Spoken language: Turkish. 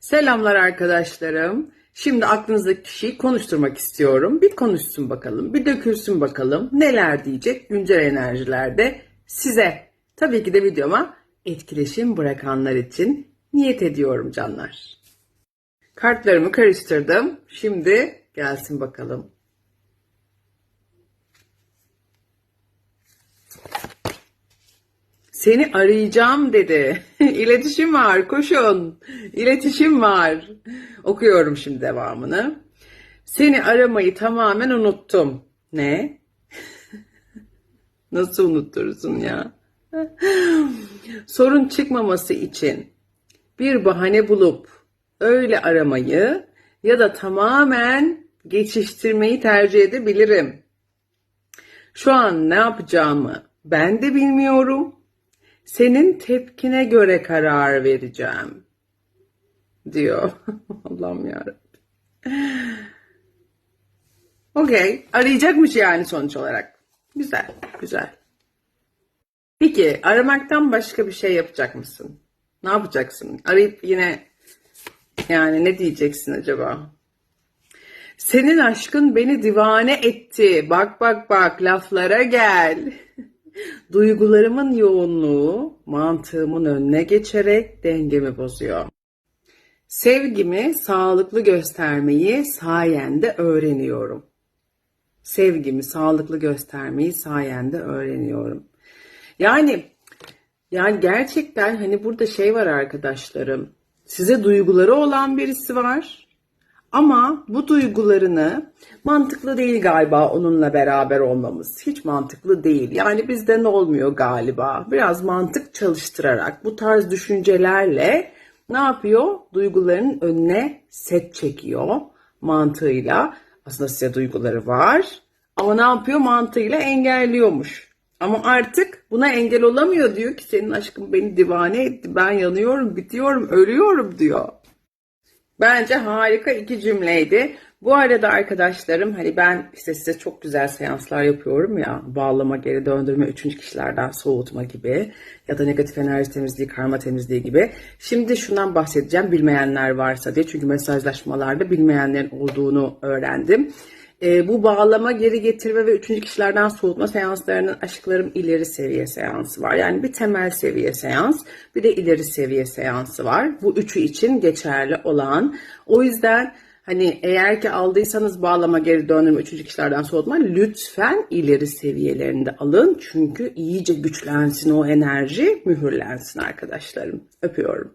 Selamlar arkadaşlarım. Şimdi aklınızdaki kişiyi konuşturmak istiyorum. Bir konuşsun bakalım, bir dökülsün bakalım. Neler diyecek güncel enerjilerde size. Tabii ki de videoma etkileşim bırakanlar için niyet ediyorum canlar. Kartlarımı karıştırdım. Şimdi gelsin bakalım. Seni arayacağım dedi. İletişim var, koşun. İletişim var. Okuyorum şimdi devamını. Seni aramayı tamamen unuttum. Ne? Nasıl unutursun ya? Sorun çıkmaması için bir bahane bulup öyle aramayı ya da tamamen geçiştirmeyi tercih edebilirim. Şu an ne yapacağımı ben de bilmiyorum. Senin tepkine göre karar vereceğim. Diyor. Allah'ım yarabbim. Okey. Arayacakmış yani sonuç olarak. Güzel. Güzel. Peki aramaktan başka bir şey yapacak mısın? Ne yapacaksın? Arayıp yine yani ne diyeceksin acaba? Senin aşkın beni divane etti. Bak bak bak laflara gel. Duygularımın yoğunluğu mantığımın önüne geçerek dengemi bozuyor. Sevgimi sağlıklı göstermeyi sayende öğreniyorum. Sevgimi sağlıklı göstermeyi sayende öğreniyorum. Yani yani gerçekten hani burada şey var arkadaşlarım. Size duyguları olan birisi var. Ama bu duygularını mantıklı değil galiba onunla beraber olmamız. Hiç mantıklı değil. Yani bizden olmuyor galiba. Biraz mantık çalıştırarak bu tarz düşüncelerle ne yapıyor? Duyguların önüne set çekiyor mantığıyla. Aslında size duyguları var. Ama ne yapıyor? Mantığıyla engelliyormuş. Ama artık buna engel olamıyor diyor ki senin aşkın beni divane etti. Ben yanıyorum, bitiyorum, ölüyorum diyor. Bence harika iki cümleydi. Bu arada arkadaşlarım hani ben işte size çok güzel seanslar yapıyorum ya. Bağlama, geri döndürme, üçüncü kişilerden soğutma gibi. Ya da negatif enerji temizliği, karma temizliği gibi. Şimdi şundan bahsedeceğim bilmeyenler varsa diye. Çünkü mesajlaşmalarda bilmeyenlerin olduğunu öğrendim. E, bu bağlama, geri getirme ve üçüncü kişilerden soğutma seanslarının aşklarım ileri seviye seansı var. Yani bir temel seviye seans, bir de ileri seviye seansı var. Bu üçü için geçerli olan. O yüzden hani eğer ki aldıysanız bağlama, geri döndürme, üçüncü kişilerden soğutma lütfen ileri seviyelerinde alın. Çünkü iyice güçlensin o enerji, mühürlensin arkadaşlarım. Öpüyorum.